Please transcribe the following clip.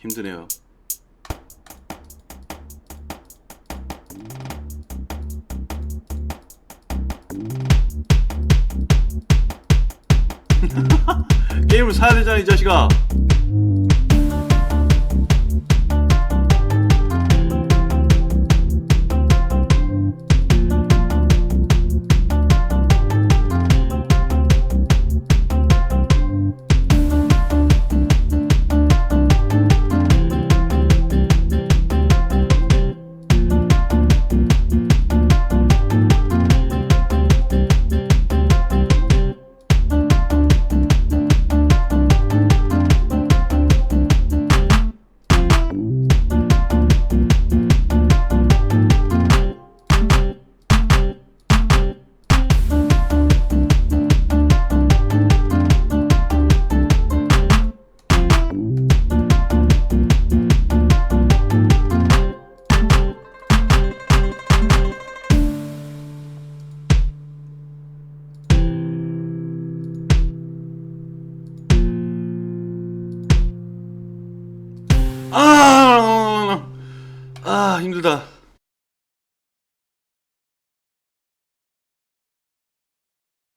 힘드네요. 게임을 사야 되잖아 이 자식아. 아, 아 힘들다.